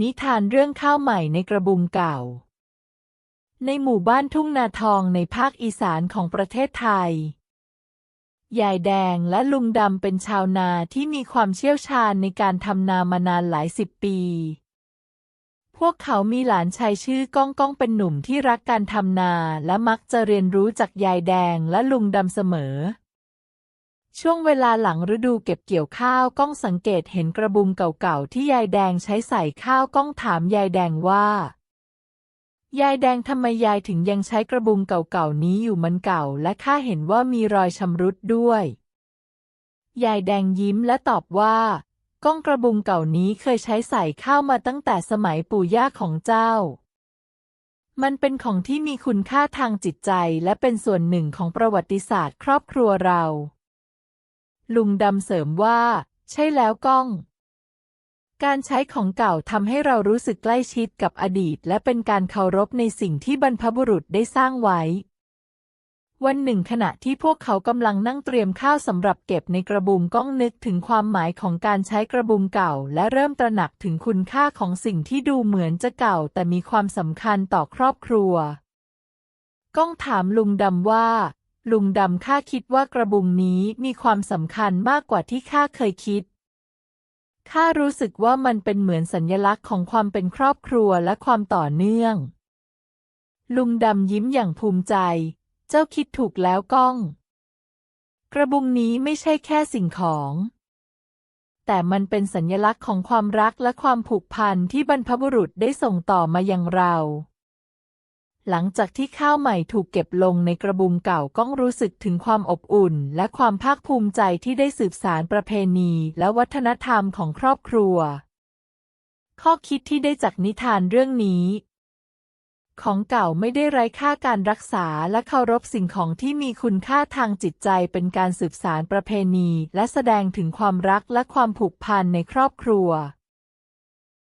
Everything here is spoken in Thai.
นิทานเรื่องข้าวใหม่ในกระบุงเก่า ในหมู่บ้านทุ่งนาทองในภาคอีสานของประเทศไทย ยายแดงและลุงดำเป็นชาวนาที่มีความเชี่ยวชาญในการทำนามานานหลายสิบปี พวกเขามีหลานชายชื่อก้องก้องเป็นหนุ่มที่รักการทำนาและมักจะเรียนรู้จากยายแดงและลุงดำเสมอ ช่วงเวลาหลังฤดูเก็บเกี่ยวข้าวก้องสังเกตเห็นกระบุงเก่าๆ ที่ยายแดงใช้ใส่ข้าวก้องถามยายแดงว่า ยายแดงทำไมยายถึงยังใช้กระบุงเก่าๆนี้อยู่มันเก่า และข้าเห็นว่ามีรอยชำรุดด้วย ยายแดงยิ้มและตอบว่า ก้องกระบุงเก่านี้เคยใช้ใส่ข้าวมาตั้งแต่สมัยปู่ย่าของเจ้ามันเป็นของที่มีคุณค่าทางจิตใจและเป็นส่วนหนึ่งของประวัติศาสตร์ครอบครัวเรา ลุงดำเสริมว่า ใช่แล้วก้อง การใช้ของเก่าทำให้เรารู้สึกใกล้ชิดกับอดีต และเป็นการเคารพในสิ่งที่บรรพบุรุษได้สร้างไว้ วันหนึ่งขณะที่พวกเขากำลังนั่งเตรียมข้าวสำหรับเก็บในกระบุงก้องนึกถึงความหมายของการใช้กระบุงเก่า และเริ่มตระหนักถึงคุณค่าของสิ่งที่ดูเหมือนจะเก่า แต่มีความสำคัญต่อครอบครัว ก้องถามลุงดำว่า ลุงดำข้าคิดว่ากระบุงนี้มีความสำคัญมากกว่าที่ข้าเคยคิด ข้ารู้สึกว่ามันเป็นเหมือนสัญลักษณ์ของความเป็นครอบครัวและความต่อเนื่อง ลุงดำยิ้มอย่างภูมิใจ เจ้าคิดถูกแล้วก้อง กระบุงนี้ไม่ใช่แค่สิ่งของ แต่มันเป็นสัญลักษณ์ของความรักและความผูกพันที่บรรพบุรุษได้ส่งต่อมายังเรา หลังจากที่ข้าวใหม่ถูกเก็บลงในกระบุงเก่าก้องรู้สึกถึงความอบอุ่น และความภาคภูมิใจที่ได้สืบสานประเพณี และวัฒนธรรมของครอบครัว ข้อคิดที่ได้จากนิทานเรื่องนี้ ของเก่าไม่ได้ไร้ค่าการรักษาและเคารพสิ่งของที่มีคุณค่าทางจิตใจเป็นการสืบสานประเพณี และแสดงถึงความรักและความผูกพันในครอบครัว